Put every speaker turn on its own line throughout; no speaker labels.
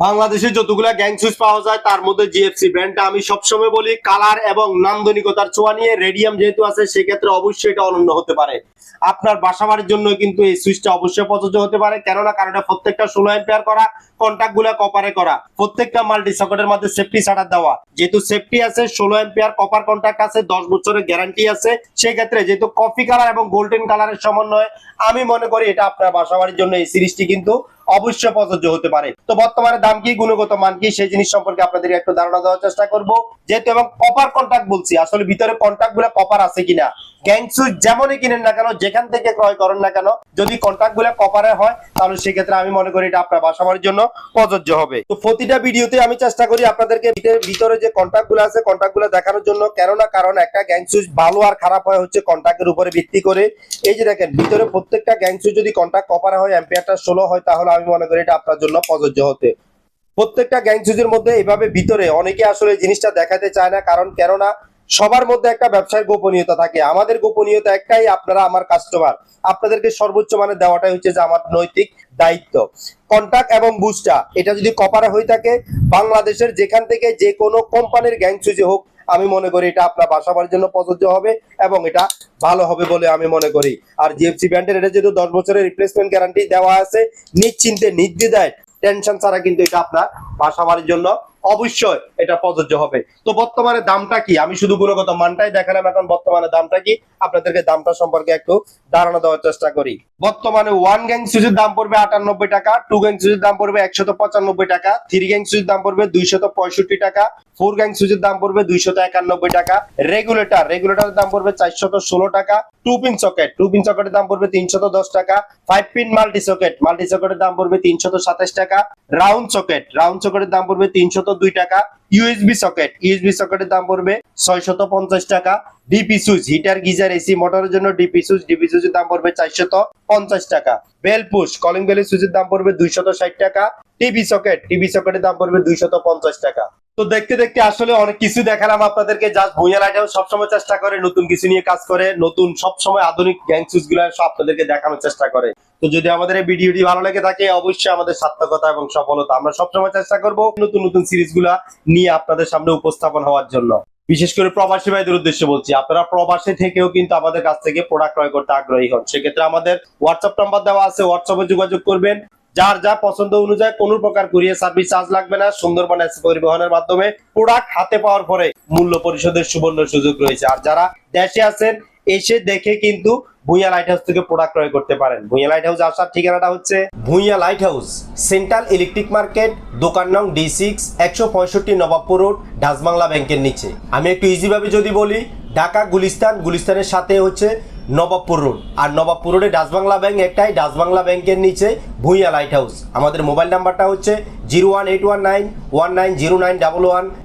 বাংলাদেশে যতগুলা gang switch পাওয়া যায়, তার মধ্যে জিএফসি ব্র্যান্ডটা আমি সবসময় বলি কালার এবং নান্দনিকতার ছোঁয়া নিয়ে রেডিয়াম যেহেতু আছে, সেক্ষেত্রে অবশ্যই এটা অনন্য হতে পারে। আপনার বাসা বাড়ির জন্য কিন্তু এই সুইচটা অবশ্যই প্রযোজ্য হতে পারে, কেননা কারণ এটা প্রত্যেকটা ষোলো এম্পিয়ার করা কন্ট্যাক্টগুলা কপারে করা, প্রত্যেকটা মাল্টি সকেটের মধ্যে সেফটি ছাড়া দেওয়া। যেহেতু সেফটি আছে, ষোলো এম্পিয়ার কপার কন্ট্যাক্ট আছে, দশ বছরের গ্যারান্টি আছে, সেক্ষেত্রে যেহেতু কফি কালার এবং গোল্ডেন কালারের সমন্বয়ে, আমি মনে করি এটা আপনার বাসা বাড়ির জন্য এই সিরিজটি কিন্তু অবশ্যই প্রযোজ্য হতে পারে। তো বর্তমানে দাম কি, গুণগত মান কি, সেই জিনিস সম্পর্কে আপনাদের একটু ধারণা দেওয়ার চেষ্টা করব। যেহেতু এবং কপার কন্ট্যাক্ট বলছি, আসলে ভিতরে কন্ট্যাক্টগুলো কপার আছে কিনা? যেমনই কিনেন না কেন, যেখান থেকে ক্রয় করেন না কেন, যদি কন্ট্যাক্টগুলো কপারে হয়, তাহলে সেক্ষেত্রে আমি মনে করি এটা আপনার জন্য প্রযোজ্য হবে। তো প্রতিটা ভিডিওতে আমি চেষ্টা করি আপনাদেরকে ভিতরে- যে কন্ট্যাক্টগুলো আছে কন্ট্যাক্টগুলো দেখানোর জন্য। কেননা কারণ একটা গ্যাং সুইচ ভালো আর খারাপ হয় হচ্ছে কন্ট্যাক্টের উপরে ভিত্তি করে। এই যে দেখেন, ভিতরে প্রত্যেকটা গ্যাং সুইচ যদি কন্ট্রাক্ট কপারে হয় অ্যাম্পিয়ারটা ষোলো হয়, তাহলে আমি মনে করি এটা আপনার জন্য প্রযোজ্য হতে। প্রত্যেকটা গ্যাং সুইচের মধ্যে এভাবে ভিতরে অনেকে আসলে জিনিসটা দেখাতে চায় না। কারণ কেননা সবার মধ্যে একটা ব্যবসায় গোপনীয়তা থাকে। আমাদের গোপনীয়তা একটাই, আপনারা আমার কাস্টমার আপনাদেরকে সর্বোচ্চ মানে দেওয়াটাই হচ্ছে যে আমার নৈতিক দায়িত্ব। কন্টাক্ট এবং বুস্টা এটা যদি কপারে হয়ে থাকে, বাংলাদেশের যেখান থেকে যে কোনো কোম্পানির গ্যাং সুইচে হোক, আমি মনে করি এটা আপনার বাসাবার জন্য প্রযোজ্য হবে এবং এটা ভালো হবে বলে আমি মনে করি। আর জিএফসি ব্র্যান্ডের এটা যেহেতু দশ বছরের রিপ্লেসমেন্ট গ্যারান্টি দেওয়া আছে, নিশ্চিন্তে, নির্দ্বিধায় টেনশন ছাড়া কিন্তু এটা আপনার বাসাবাড়ির জন্য অবশ্যই এটা প্রযোজ্য হবে। তো বর্তমানে দামটা কি? আমি শুধু গুণগত মানটাই দেখালাম, এখন বর্তমানে দামটা কি? আপনাদেরকে দামটা সম্পর্কে একটু ধারণা দেওয়ার চেষ্টা করি। বর্তমানে ওয়ান গ্যাং সুইচের দাম পড়বে আটানব্বই টাকা টু গ্যাং সুইচের দাম পড়বে একশত পঁচানব্বই টাকা থ্রি গ্যাং সুইচের দাম পড়বে দুইশত পঁয়ষট্টি টাকা ফোর গ্যাং সুইচের দাম পড়বে দুইশত একানব্বই টাকা রেগুলেটর রেগুলেটরের দাম পড়বে চারশত ষোলো টাকা two pin socket two pin সকেটের দাম পড়বে তিনশত দশ টাকা five pin multi socket multi সকেটের দাম পড়বে তিনশত সাতাশ টাকা রাউন্ড সকেট রাউন্ড সকেটের দাম পড়বে তিনশত দুই টাকা ইউএসবি সকেট ইউএসবি সকেটের দাম পড়বে ছয়শত পঞ্চাশ টাকা। DP switch heater geyser AC মোটরের জন্য ডিপি সুইচ ডিপি সুইচের দাম পড়বে চারশত পঞ্চাশ টাকা। বেল পুশ কলিং বেলের সুইচের দাম পড়বে দুইশত ষাট টাকা। টিভি সকেট টিভি সকেটের দাম পড়বে দুইশত পঞ্চাশ টাকা। তো দেখতে দেখতে আসলে অনেক কিছু দেখালাম আপনাদেরকে সবসময় চেষ্টা করে নতুন কিছু নিয়ে কাজ করে, নতুন সবসময় আধুনিক গ্যাং সুইচগুলো আপনাদেরকে দেখানোর চেষ্টা করে। তো যদি আমাদের এই ভিডিওটি ভালো লেগে থাকে, অবশ্যই আমাদের সার্থকতা এবং সফলতা আমরা সবসময় চেষ্টা করব নতুন নতুন সিরিজগুলা নিয়ে আপনাদের সামনে উপস্থাপন হওয়ার জন্য। বিশেষ করে প্রবাসী ভাইদের উদ্দেশ্যে বলছি, আপনারা প্রবাসে থেকেও কিন্তু আমাদের কাছ থেকে প্রোডাক্ট ক্রয় করতে আগ্রহী হন। সেক্ষেত্রে আমাদের হোয়াটসঅ্যাপ নাম্বার দেওয়া আছে হোয়াটসঅ্যাপে যোগাযোগ করবেন। যার যা পছন্দ অনুযায়ী কোনো প্রকার কুরিয়ার সার্ভিস চার্জ লাগবে না। সুন্দরবন পরিবহনের মাধ্যমে প্রোডাক্ট হাতে পাওয়ার পরে মূল্য পরিশোধের সুবর্ণ সুযোগ রয়েছে। আর যারা দেশে আছেন এসে দেখে কিন্তু ভুইয়া লাইট হাউস থেকে প্রোডাক্ট ক্রয় করতে পারেন। ভুইয়া লাইট হাউস আসার ঠিকানাটা হচ্ছে Bhuiyan light house central electric market দোকান নং ডি সিক্স একশো পঁয়ষট্টি নবাবপুর রোড ডাসবাংলা ব্যাংকের নিচে। আমি একটু ইজিভাবে যদি বলি, ঢাকা, গুলিস্তান, গুলিস্তানের সাথে হচ্ছে নবাবপুর রোড। আর নবাবপুর রোডে ডাসবাংলা ব্যাংক একটাই ডাসবাংলা ব্যাংকের নিচে ভুইয়া লাইট হাউস আমাদের মোবাইল নাম্বারটা হচ্ছে zero one eight one nine one nine zero nine double one.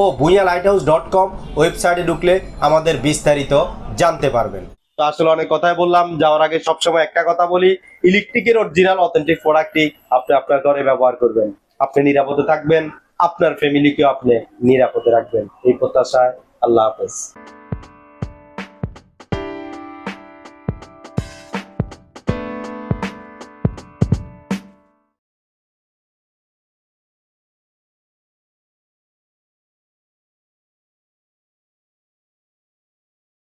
ও Bhuiyan light house dot com ওয়েবসাইটে ঢুকলে আমাদের বিস্তারিত জানতে পারবেন। তো আসলে অনেক কথাই বললাম, যাওয়ার আগে সবসময় একটা কথা বলি, ইলেকট্রিকের অরিজিনাল, অথেন্টিক প্রোডাক্টটি আপনি আপনার ঘরে ব্যবহার করবেন। আপনি নিরাপদে থাকবেন, আপনার ফ্যামিলিকেও আপনি নিরাপদে রাখবেন। এই প্রত্যাশায় আল্লাহ হাফেজ।